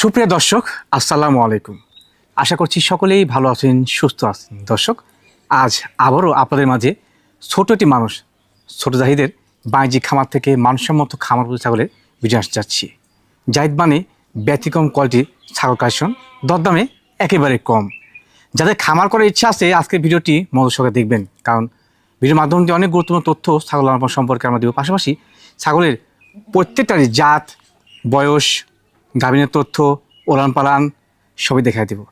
সুপ্রিয় দর্শক, আসসালামু আলাইকুম। আশা করছি সকলেই ভালো আছেন, সুস্থ আছেন। দর্শক, আজ আবারও আপনাদের মাঝে ছোট একটি মানুষ, ছোট জাহিদের বাণিজ্যিক খামার থেকে মানসম্মত খামার ছাগলের ভিডিও আসতে যাচ্ছি। জাহিদ মানে ব্যতিক্রম কোয়ালিটির ছাগল কালেকশন, দরদামে একেবারে কম। যাদের খামার করার ইচ্ছা আছে, আজকের ভিডিওটি মনোসহকারে দেখবেন, কারণ ভিডিওর মাধ্যম দিয়ে অনেক গুরুত্বপূর্ণ তথ্য ছাগল সম্পর্কে আমরা দেবো। পাশাপাশি ছাগলের প্রত্যেকটারই জাত, বয়স গাভিনের তথ্য ওলান পালান সবই দেখাই দেবো।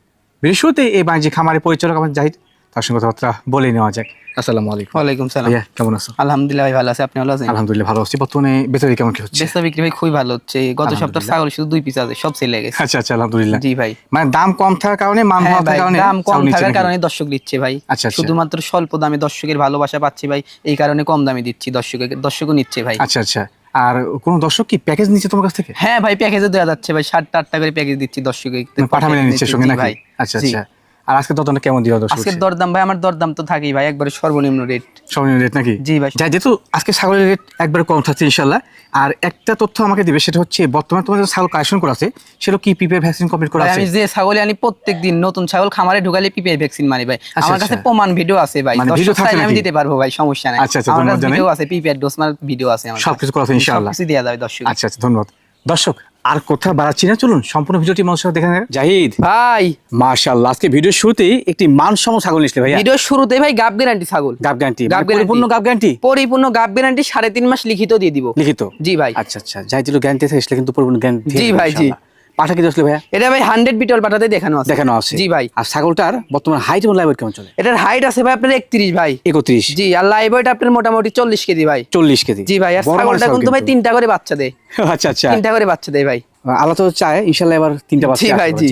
বৃহস্পতি এই বাণিজ্যিক খামারের পরিচালক আমার জাহিদ তার সঙ্গে কথাবার্তা বলে নেওয়া যাক। আসসালামু আলাইকুম। ওয়ালাইকুম সালাম। কেমন আছো? আলহামদুলিল্লাহ ভাই ভালো আছে। আপনি ভালো আছেন? আলহামদুলিল্লাহ ভালো আছি। বর্তমানে বেতনে কেমন কি হচ্ছে? বেচা বিক্রি ভাই খুবই ভালো হচ্ছে। গত সপ্তাহ ছাগল শুধু দুই পিস আছে সব সেলে গেছে। আচ্ছা আচ্ছা আলহামদুলিল্লাহ। জি ভাই। মানে দাম কম থাকার কারণে মান হ্যাঁ ভালো থাকার কারণে দাম কম নিচ্ছে থাকার কারণে দর্শক দিচ্ছে ভাই। আচ্ছা, আচ্ছা। শুধুমাত্র স্বল্প দামে দর্শকের ভালোবাসা পাচ্ছি ভাই। এই কারণে কম দামে দিচ্ছি দর্শকের দর্শকও নিচ্ছে ভাই। আচ্ছা আচ্ছা। আর কোন দর্শক কি প্যাকেজ নিচ্ছে তোমার কাছ থেকে? হ্যাঁ ভাই প্যাকেজে দেওয়া যাচ্ছে ভাই সাতটা আটটা করে প্যাকেজ দিচ্ছি দর্শকের পাঠাবেন পাঠা মেনে নিচ্ছে সঙ্গে নাকি? ভাই আচ্ছা আচ্ছা। আর আজকে দরদামটা কেমন দিও দর্শক আজকের দরদাম ভাই আমার দরদাম তো থাকেই ভাই একবারে সর্বনিম্ন রেট সর্বনিম্ন রেট নাকি? জি ভাই। যাই যেহেতু আজকে ছাগলের রেট একবারে কম থাকছে ইনশাল্লাহ আর একটা তথ্য আমাকে দিবে সেটা হচ্ছে বর্তমানে তোমার ছাগল কালেকশন করা আছে সেটা কি ভ্যাকসিন কমপ্লিট করা আছে? আমি যে ছাগল আনি প্রত্যেক দিন নতুন ছাগল খামারে ঢুকালে পিপিআই ভ্যাকসিন মারি ভাই। আচ্ছা, আমার কাছে আচ্ছা। প্রমাণ ভিডিও আছে ভাই মানে দর্শক থাকে আমি দিতে পারব ভাই সমস্যা নাই। আচ্ছা, আচ্ছা। ভিডিও আছে পিপিআই ডোজ মার ভিডিও আছে আমার সবকিছু করা আছে ইনশাআল্লাহ। সবকিছু যাবে দর্শক। আচ্ছা আচ্ছা ধন্যবাদ। দর্শক আর কোথাও বাড়াচ্ছি না চলুন সম্পূর্ণ ভিডিওটি মানুষের দেখে। জাহিদ। ভাই। মার্শাল আজকে ভিডিও শুরুতেই একটি মানসম ছাগল নিসলে ভাই ভিডিও শুরুতে ভাই গাব গ্যারান্টি ছাগল। গাব গ্যারান্টি গাব পরিপূর্ণ গাব গ্যারান্টি পরিপূর্ণ গাব গ্যারান্টি সাড়ে তিন মাস লিখিত দিয়ে দিব। লিখিত? জি ভাই। আচ্ছা আচ্ছা যাই দিল গ্যারান্টি থাকে কিন্তু পরিপূর্ণ গ্যারান্টি জি ভাই, জি। পাঠা কি আসলে ভাইয়া? এটা ভাই হান্ড্রেড বিটল পাঠাতে দেখানো আছে। দেখানো আছে। জি ভাই। আর ছাগলটার বর্তমানে হাইট এবং লাইভ কেমন চলে? এটার হাইট আছে ভাই আপনার একত্রিশ ভাই। একত্রিশ। জি আর লাইভ আপনার মোটামুটি চল্লিশ কেজি ভাই। চল্লিশ কেজি। জি ভাই আর ছাগলটা কিন্তু ভাই তিনটা করে বাচ্চা দেয়। আচ্ছা আচ্ছা। তিনটা করে বাচ্চা দেয় ভাই। আল্লাহ তো চায় ইনশাল্লাহ এবার তিনটা বাচ্চা জি ভাই, জি।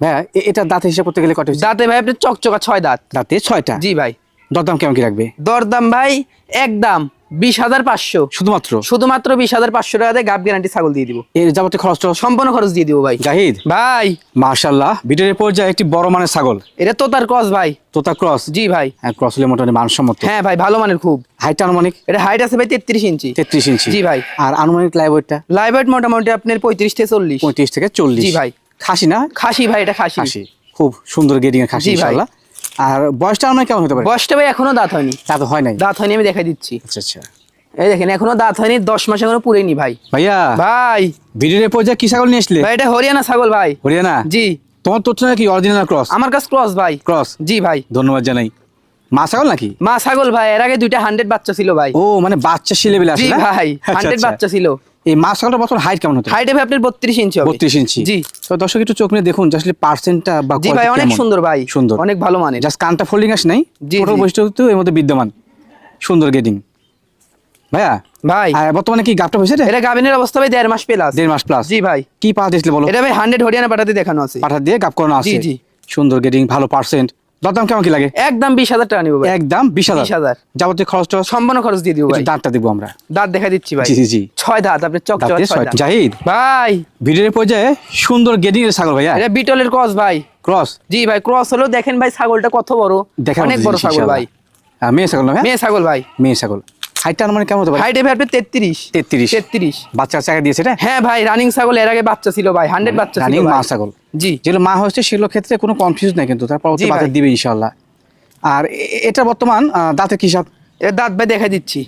ভাইয়া এটা দাঁত হিসাব করতে গেলে কত দাঁতে ভাই আপনার চকচকা ছয় দাঁত। দাঁতে ছয়টা? জি ভাই। দরদাম কেমন কি রাখবে? দরদাম ভাই একদম বিশ হাজার পাঁচশো। শুধুমাত্র? শুধুমাত্র বিশ হাজার পাঁচশো টাকা দিয়ে গাব গ্যারান্টি ছাগল দিয়ে দিব। এর যাবতীয় খরচ সম্পূর্ণ খরচ দিয়ে দিব ভাই। জাহিদ? ভাই। মার্শাল্লাহ ভিডিওর পর্যায়ে একটি বড় মানের ছাগল। এটা তো তার ক্রস ভাই। তোতা ক্রস? জি ভাই। হ্যাঁ ক্রস হলে মোটামুটি মানসম্মত। হ্যাঁ ভাই ভালো মানের খুব। হাইটটা আনুমানিক? এটা হাইট আছে ভাই তেত্রিশ ইঞ্চি। তেত্রিশ ইঞ্চি। জি ভাই। আর আনুমানিক লাইভ ওয়েটটা লাইভ মোটামুটি আপনার পঁয়ত্রিশ থেকে চল্লিশ। পঁয়ত্রিশ থেকে চল্লিশ। জি ভাই। খাসি না? খাসি ভাই এটা খাসি। খাসি। খুব সুন্দর গেডিং এর খাসি। ইনশাল্লাহ আর বয়সটা আনুমানিক কেমন হতে পারে? বয়সটা ভাই এখনও দাঁত হয়নি। তা তো হয় নাই? দাঁত হয়নি আমি দেখাই দিচ্ছি। আচ্ছা আচ্ছা। এই দেখেন এখনও দাঁত হয়নি দশ মাস এখনও পুরেনি ভাই। ভাইয়া ভাই। ভিডিওর পর্যায়ে কি ছাগল নিয়ে আসলে? ভাই এটা হরিয়ানা ছাগল ভাই। হরিয়ানা? জি। তোমার তথ্য নাকি অরিজিনাল ক্রস আমার কাছে ক্রস ভাই। ক্রস জি ভাই। ধন্যবাদ জানাই। মা ছাগল নাকি? মা ছাগল ভাই এর আগে দুইটা হান্ড্রেড বাচ্চা ছিল ভাই। ও মানে বাচ্চা সিলেবেল জি আসলে ভাই হান্ড্রেড বাচ্চা ছিল। এই মা ছাগলটা বর্তমান হাইট কেমন হতে? হাইটে ভাই আপনার বত্রিশ ইঞ্চি হবে। বত্রিশ ইঞ্চি জি। তো দর্শক একটু চোখ নিয়ে দেখুন আসলে পার্সেন্টটা বা জি ভাই অনেক সুন্দর ভাই। সুন্দর। অনেক ভালো মানের। জাস্ট কানটা ফোল্ডিং আস নাই? জি, বৈশিষ্ট্য এর মধ্যে বিদ্যমান। সুন্দর গেডিং ভাইয়া? ভাই। আর বর্তমানে কি গাপটা হয়েছে এটা গাভিনের অবস্থা ভাই দেড় মাস প্লাস দেড় মাস প্লাস জি ভাই। কি পাওয়া দিয়েছিল বলো? এটা ভাই হান্ড্রেড হরিয়ানা পাঠাতে দেখানো আছে। পাঠা দিয়ে গাপ করানো আছে। জি, জি। সুন্দর গেডিং ভালো পার্সেন্ট দরদাম কেমন কি লাগে? একদম বিশ হাজার টাকা নিবো একদম বিশ হাজার? যাবতীয় খরচ টা সম্পূর্ণ খরচ দিয়ে দিব দাঁতটা দিব আমরা। দাঁত দেখা দিচ্ছি ভাই। জি জি ছয় দাঁত আপনি চক জাহিদ। ভাই। ভিডিওর পর্যায়ে সুন্দর গেডিং এর ছাগল ভাইয়া। এটা বিটলের ক্রস ভাই। ক্রস? জি ভাই ক্রস হলো দেখেন ভাই ছাগলটা কত বড়। দেখেন অনেক বড় ছাগল ভাই। মেয়ে ছাগল না মেয়ে ছাগল ভাই। মেয়ে ছাগল। হাইটটা মানে কেমন হতে পারে? হাইটে ভাই আপনি তেত্রিশ। তেত্রিশ। তেত্রিশ। বাচ্চা চাকা দিয়েছে এটা? হ্যাঁ ভাই রানিং ছাগল এর আগে বাচ্চা ছিল ভাই হান্ড্রেড বাচ্চা ছিল রানিং মা ছাগল। জি। যেগুলো মা হচ্ছে সেগুলো ক্ষেত্রে কোনো কনফিউজ নাই কিন্তু তারপর দিবে ইনশাল্লাহ আর এটা বর্তমান দাঁতের কি হিসাব? এর দাঁত ভাই দেখা দিচ্ছি।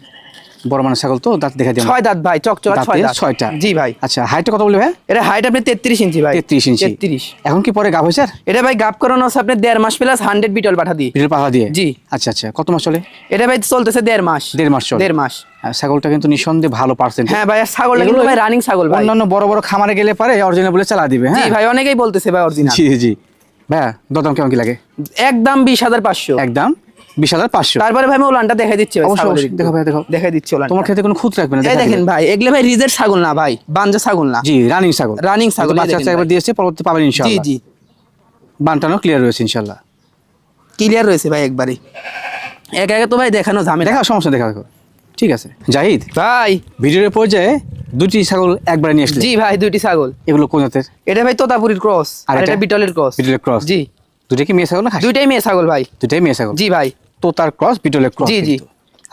বড় মানে ছাগল তো দাঁত দেখা দিয়ে ছয় দাঁত ভাই চক চক ছয় দাঁত। ছয়টা। জি ভাই। আচ্ছা হাইটটা কত বলবে ভাই? এটা হাইট আপনি তেত্রিশ ইঞ্চি ভাই। তেত্রিশ ইঞ্চি। তেত্রিশ। এখন কি পরে গাভ হয়েছে এটা ভাই গাপ করানো আছে আপনি দেড় মাস প্লাস হান্ড্রেড বিটল পাঠা দিয়ে। ভিডিও পাহা দিয়ে? জি। আচ্ছা আচ্ছা কত মাস চলে? এটা ভাই চলতেছে দেড় মাস। দেড় মাস চলে। দেড় মাস। আর ছাগলটা কিন্তু নিঃসন্দেহে ভালো পার্সেন্ট হ্যাঁ ভাই ছাগলটা কিন্তু ভাই রানিং ছাগল ভাই। অন্যান্য বড় বড় খামারে গেলে পারে অরিজিনাল বলে চালা দিবে জি হ্যাঁ ভাই অনেকেই বলতেছে ভাই অরিজিনাল জি জি। ভাইয়া দরদাম কেমন কি লাগে? একদম বিশ হাজার পাঁচশো। একদম? বিশ হাজার পাঁচশো। তারপরে ভাই আমি ওলানটা দেখা দিচ্ছি অবশ্যই। দেখো ভাই, দেখো। দিচ্ছি তোমার ক্ষেত্রে কোনো খুঁত রাখবে না এই দেখেন ভাই এগুলো ভাই রিজের ছাগল না ভাই বাঞ্জা ছাগল না। জি রানিং ছাগল। Running ছাগল, এই বাচ্চা দেখেন বাচ্চা একবার দিয়েছে পরবর্তী পাবেন জি ইনশাআল্লাহ। জি বানটানো ক্লিয়ার রয়েছে ইনশাআল্লাহ। ক্লিয়ার রয়েছে ভাই একবারে এক একে তো ভাই দেখানো ঝামেলা। দেখা সমস্যা দেখা দেখো। ঠিক আছে। জাহিদ ভাই। ভিডিওর পর্যায়ে দুটি ছাগল একবারে নিয়ে আসলে। জি ভাই দুইটি ছাগল। এগুলো কোন জাতের? এটা ভাই তোতাপুরির ক্রস আর এটা? বিটলের ক্রস বিটলের ক্রস জি। দুটো কি মেয়ে ছাগল না খাসি? দুইটাই মেয়ে ছাগল ভাই। দুটাই মেয়ে ছাগল। জি ভাই। তো তার ক্রস বিটলের ক্রস জি, জি।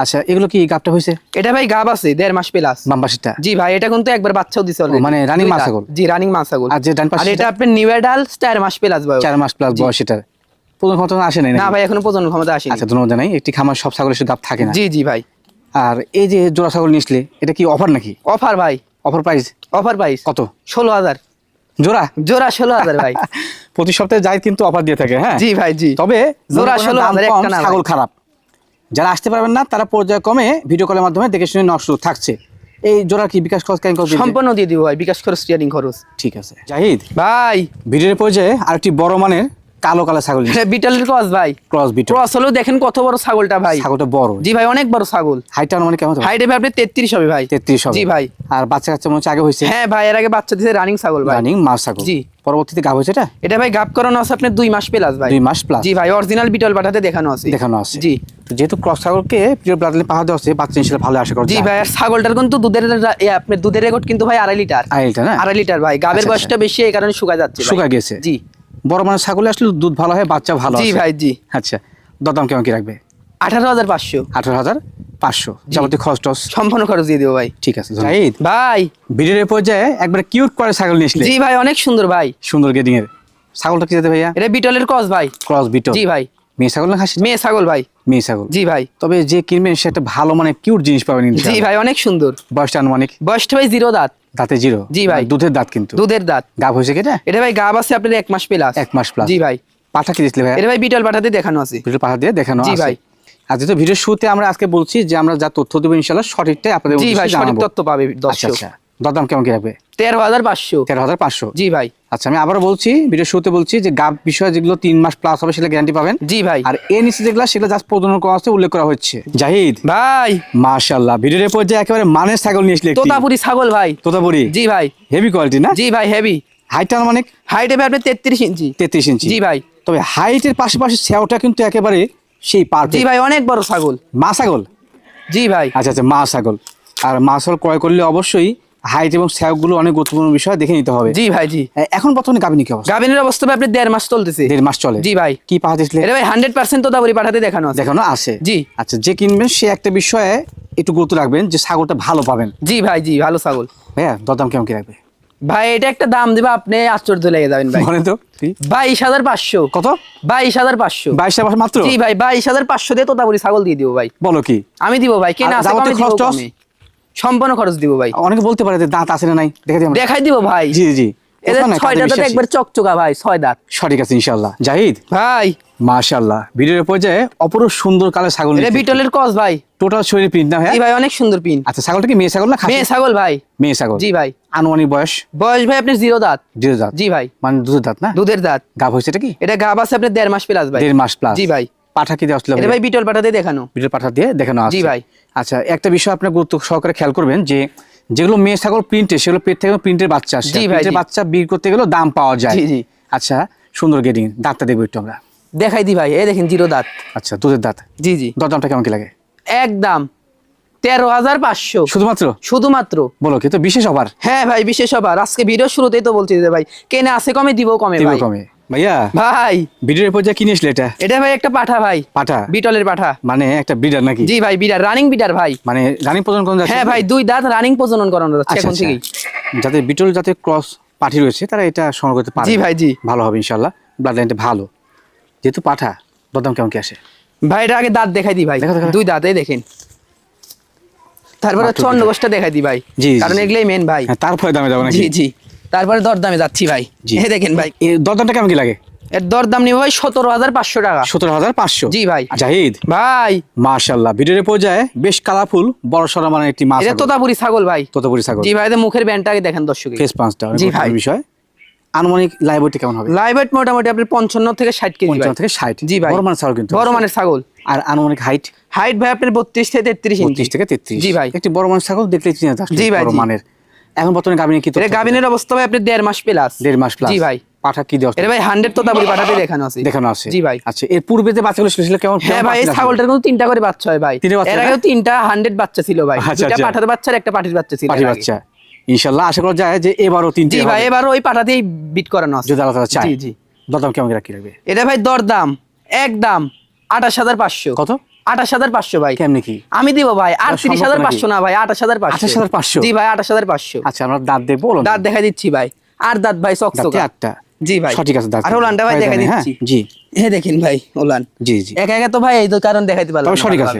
আচ্ছা এগুলো কি গাবটা হয়েছে? এটা ভাই গাব আছে দেড় মাস প্লাস বাম পাশেরটা জি ভাই এটা কিন্তু একবার বাচ্চাও দিছে already। মানে running দুই মা ছাগল? জি রানিং মা ছাগল আর যে ডান পাশে আর এটা আপনার নিউ এডাল চার মাস প্লাস ভাই চার মাস প্লাস বয়স এটার প্রথম ক্ষমতা আসে নাই না ভাই এখনও প্রজনন ক্ষমতা আসেনি। আচ্ছা ধন্যবাদ নাই একটি খামার সব ছাগলের সাথে গাব থাকে না। জি জি ভাই। আর এই যে জোড়া ছাগল নিয়েছিলে এটা কি অফার নাকি? অফার ভাই। অফার প্রাইস অফার প্রাইস কত? ষোলো হাজার। জোড়া? জোড়া ষোলো হাজার ভাই। প্রতি সপ্তাহে যাই কিন্তু অফার দিয়ে থাকে হ্যাঁ? জি ভাই জি। তবে জোড়া ষোলো হাজার। ছাগল খারাপ। যারা আসতে পারবেন না তারা পর্যায়ক্রমে ভিডিও কলের মাধ্যমে দেখে শুনে নষ্ট থাকছে। এই জোড়া কি বিকাশ খরচ কেন সম্পূর্ণ দিয়ে দিব ভাই বিকাশ খরচ স্টিয়ারিং খরচ। ঠিক আছে। জাহিদ ভাই। ভিডিওর পর্যায়ে আরেকটি বড় মানের কালো কালো ছাগল। বিটলের ক্রস ভাই। ক্রস বিট ক্রস হলেও দেখেন কত বড় ছাগলটা ভাই। ছাগলটা বড়। জি ভাই অনেক বড় ছাগল। হাইটটা মানে কেমন? হাইট হবে আপনি তেত্রিশ হবে ভাই। তেত্রিশ হবে। জি ভাই। আর বাচ্চা কাচ্চা মনে আগে হয়েছে? হ্যাঁ ভাই এর আগে বাচ্চা দিছে রানিং ছাগল ভাই। রানিং মাস ছাগল। জি। পরবর্তীতে গাভ হয়েছে এটা? এটা ভাই গাপ করানো আছে আপনার দুই মাস প্লাস ভাই। দুই মাস প্লাস জি ভাই অরিজিনাল বিটল পাঠাতে দেখানো আছে। দেখানো আছে। জি। তো যেহেতু ক্রস ছাগলকে প্রিয় ব্লাড পাহা দেওয়া আছে বাচ্চা ইনশাল্লাহ ভালো আশা করা জি ভাই আর ছাগলটার কিন্তু দুধের আপনার দুধের রেকর্ড কিন্তু ভাই আড়াই লিটার। আড়াই লিটার না? আড়াই লিটার ভাই। গাবের আচ্ছা, বয়সটা বেশি এই কারণে শুকা যাচ্ছে। শুকা গেছে জি। বড় মানের ছাগলে আসলে দুধ ভালো হয় বাচ্চা ভালো জি ভাই জি। আচ্ছা দরদাম কেমন কি রাখবে? আঠারো হাজার পাঁচশো। আঠারো হাজার পাঁচশো। যাবতীয় খরচ টস? সম্পূর্ণ খরচ দিয়ে দেবো ভাই। ঠিক আছে জাহিদ ভাই। ভিডিওর পর্যায়ে একবার কিউট করে ছাগল নিয়েছিলে জি ভাই অনেক সুন্দর ভাই। সুন্দর গেডিং এর। ছাগলটা কি যেতে ভাইয়া? এটা বিটলের ক্রস ভাই। Cross beetle. জি ভাই। মেয়ে ছাগল না খাসি? মেয়ে ছাগল ভাই। মেয়ে ছাগল। জি ভাই। তবে যে কিনবেন সে একটা ভালো মানে কিউট জিনিস পাবেন জি ভাই অনেক সুন্দর। বয়সটা আনুমানিক? বয়সটা ভাই জিরো দাঁত। দাঁতে জিরো? জি ভাই। মানে দুধের দাঁত কিন্তু। দুধের দাঁত। গাভ হয়েছে কেটা এটা? ভাই গাব আছে আপনার এক মাস প্লাস। এক মাস প্লাস। জি ভাই। পাঠা কি দিচ্ছিল ভাই? এটা ভাই বিটল পাঠাতে দেখানো আছে। বিটল পাঠা দিয়ে দেখানো জি ভাই। আর যেহেতু ভিডিও শুরুতে আমরা আজকে বলছি যে আমরা যা তথ্য দেবো ইনশাল্লাহ সঠিকটাই আপনাদের জি ভাই সঠিক তথ্য পাবে আচ্ছা দর্শক। আচ্ছা। দরদাম কেমন কি রাখবে? তেরো হাজার পাঁচশো। তেরো হাজার পাঁচশো। জি ভাই। আচ্ছা আমি আবারও বলছি ভিডিও শুরুতে বলছি যে গাব বিষয় যেগুলো তিন মাস প্লাস হবে সেটা গ্যারান্টি পাবেন। জি ভাই। আর এর নিচে যেগুলো সেগুলো জাস্ট প্রজনন করা আছে উল্লেখ করা হচ্ছে। জাহিদ। ভাই। মাশাল্লাহ ভিডিওর পর্যায়ে একেবারে মানের ছাগল নিয়ে আসলে তোতাপুরি ছাগল ভাই। তোতাপুরি? জি ভাই। হেভি কোয়ালিটি না? জি ভাই হেভি হাইটটা মানে হাইট হবে আপনার তেত্রিশ ইঞ্চি। তেত্রিশ ইঞ্চি। জি ভাই। তবে হাইটের পাশাপাশি সেওটা কিন্তু একেবারে সেই জি ভাই অনেক বড় ছাগল। মা ছাগল? জি ভাই। আচ্ছা আচ্ছা মা ছাগল। আর মা ছাগল ক্রয় করলে অবশ্যই হাইট এবং স্যাগুলো অনেক গুরুত্বপূর্ণ বিষয় দেখে নিতে হবে। জি ভাই জি। এখন বর্তমানে গাবিনী কি অবস্থা? গাভিনের অবস্থা ভাই আপনার দেড় মাস চলতেছে। দেড় মাস চলে। জি ভাই। কি দিয়েছিলে? এটা ভাই হান্ড্রেড পার্সেন্ট তোতাপুরি পাঠাতে দেখানো আছে। দেখানো আছে। জি। আচ্ছা যে কিনবেন সে একটা বিষয়ে একটু গুরুত্ব রাখবেন যে ছাগলটা ভালো পাবেন। জি ভাই জি ভালো ছাগল। ভাইয়া দরদাম কেমন কি রাখবে? ভাই এটা একটা দাম দিবা আপনি আশ্চর্য লেগে যাবেন ভাই। বলেন তো? বাইশ হাজার পাঁচশো। কত? বাইশ হাজার পাঁচশো। বাইশটা মাস মাত্র? জি ভাই বাইশ হাজার পাঁচশো দিয়ে তোতাপুরি ছাগল দিয়ে দিব ভাই। বলো কি? আমি দিব ভাই কেনা খরচ। সম্পূর্ণ খরচ দিব ভাই। অনেকে বলতে পারে যে দাঁত আছে না নাই দেখে দিই আমরা। দেখাই দিব ভাই। জি জি এদের ওখানে দাঁত একবার চকচকা ভাই ছয় দাঁত। সঠিক আছে ইনশাল্লাহ জাহিদ? ভাই। মাশাল্লাহ ভিডিওর পর্যায়ে অপরূপ সুন্দর কালের ছাগল এটা বিটলের কস ভাই। টোটাল শরীর না ভাই অনেক সুন্দর পিন আচ্ছা ছাগলটা কি মেয়ে ছাগল না মেয়ে ছাগল ভাই। মেয়ে ছাগল। জি ভাই। আনুমানিক বয়স? বয়স ভাই আপনার জিরো দাঁত। জিরো দাঁত। জি ভাই। মানে দুধের দাঁত না? দুধের দাঁত। গাভ হয়েছে এটা কি? এটা গাব আছে আপনার দেড় মাস প্লাস ভাই। দেড় মাস প্লাস জি ভাই। পাঠা কি আসলে ভাই? বিটল পাঠাতে দেখানো। ভিডিও পাঠা দিয়ে দেখানো আছে জি ভাই। আচ্ছা একটা বিষয় আপনার গুরুত্ব সহকারে খেয়াল করবেন যে যেগুলো মেয়ে ছাগল প্রিন্টে সেগুলো পেট থেকে প্রিন্টের বাচ্চা আসে প্রিন্টের বাচ্চা বিক্রি করতে গেলেও দাম পাওয়া যায়। জি, জি। আচ্ছা সুন্দর গেডিং দাঁতটা দেখব একটু আমরা। দেখাই দি ভাই এই দেখেন জিরো দাঁত। আচ্ছা দুধের দাঁত। জি জি। দরদামটা কেমন কি লাগে? একদম। তেরো হাজার পাঁচশো। শুধুমাত্র? শুধুমাত্র। বলো কি তো বিশেষ অফার হ্যাঁ ভাই বিশেষ অফার আজকে ভিডিও শুরুতেই তো বলছি যে ভাই কেনে আছে কমে দিব কমে কমে। ভাইয়া ভাই। ভিডিওর পর্যায়ে কিনে আসলে এটা? এটা ভাই একটা পাঠা ভাই। পাঠা? বিটলের পাঠা। মানে একটা ব্রিডার নাকি? জি ভাই বিডার রানিং বিডার ভাই। মানে রানী প্রজন কোন যাচ্ছে হ্যাঁ ভাই দুই দাঁত রানিং প্রজনন করানো যাচ্ছে আচ্ছা, এখন আচ্ছা। থেকেই। যাতে বিটল যাতে ক্রস পাঠি রয়েছে তারা এটা সংগ্রহ করতে পারে। জি ভাই জি। ভালো হবে ইনশাল্লাহ ব্লাড লাইনটা ভালো। যেহেতু পাঠা দরদাম কেমন কি আসে? ভাই এটা আগে দাঁত দেখাই দি ভাই। দুই দাঁত এই দেখেন। তারপরে মাত্র হচ্ছে অন্য গোষ্ঠটা দেখাই দি ভাই। জি, কারণ। এগুলাই মেন ভাই। হ্যাঁ তারপরে দামে যাব নাকি? জি জি। তারপরে দরদামে যাচ্ছি ভাই। এই দেখেন ভাই। দরদামটা কেমন কি লাগে? এর দরদাম নিব ভাই সতেরো হাজার পাঁচশো টাকা। সতেরো হাজার পাঁচশো? জি ভাই। জাহিদ ভাই। মাশাল্লাহ ভিডিওর পর্যায়ে বেশ কালারফুল বড় সড়া মানে একটি মাছ এটা তোতাপুরি ছাগল ভাই। তোতাপুরি ছাগল। জি ভাই এদের মুখের ব্যান্ডটা আগে দেখেন দর্শক ফেস পাঁচটা জি ভাই। বিষয়। আনুমানিক লাইবটি কেমন হবে? মোটামুটি আপনার পঞ্চান্ন থেকে ষাট কেজি পঞ্চান্ন থেকে ষাট। জি ভাই। বড় মানের ছাগল কিন্তু। বড় মানের ছাগল। আর আনুমানিক হাইট হাইট ভাই আপনার বত্রিশ থেকে তেত্রিশ ইঞ্চি থেকে তেত্রিশ। জি ভাই। একটি বড় মানের ছাগল দেখলে জি ভাই, বড় মানের। এখন বর্তমানে গাবিনে কি? গাভিনের অবস্থা ভাই আপনি দেড় মাস প্লাস দেড় মাস প্লাস জি ভাই। পাঠা কি দেওয়া? ভাই হান্ড্রেড তোতাপুরি পাঠাতে দেখানো আছে। দেখানো আছে। জি ভাই। আচ্ছা এর পূর্বে যে বাচ্চাগুলো ছিল কেমন হ্যাঁ ভাই এই? ছাগলটার কিন্তু তিনটা করে বাচ্চা হয় ভাই। এর আগেও তিনটা হান্ড্রেড বাচ্চা ছিল ভাই। আচ্ছা, দুটা আচ্ছা। পাঠার বাচ্চা আর একটা পাটির বাচ্চা ছিল বাচ্চা। ইনশাল্লাহ আশা করা যায় যে এবারও তিনটি জি ভাই হবে। এবার ওই পাঠাতেই বিট করানো আছে। যদি তাআলা চায় জি জি। দরদাম কেমন রাখি রাখবে এটা ভাই দর দাম একদম আঠাশ হাজার পাঁচশো। কত? আঠাশ হাজার পাঁচশো ভাই। কেমনি কি? আমি দিব ভাই আটত্রিশ হাজার পাঁচশো না ভাই আঠাশ হাজার পাঁচশো। 28,500 জি ভাই আঠাশ হাজার পাঁচশো। আচ্ছা আমরা দাঁত বলুন দাঁত দেখা দিচ্ছি ভাই। আর দাঁত ভাই চক দাঁতে আটটা জি ভাই। সঠিক আছে আর ওলানটা ভাই দেখা হ্যাঁ, দিচ্ছি। জি। হ্যাঁ দেখেন ভাই ওলান। জি জি। একা একা তো ভাই এই কারণ দেখাইতে পারলাম সঠিক আছে।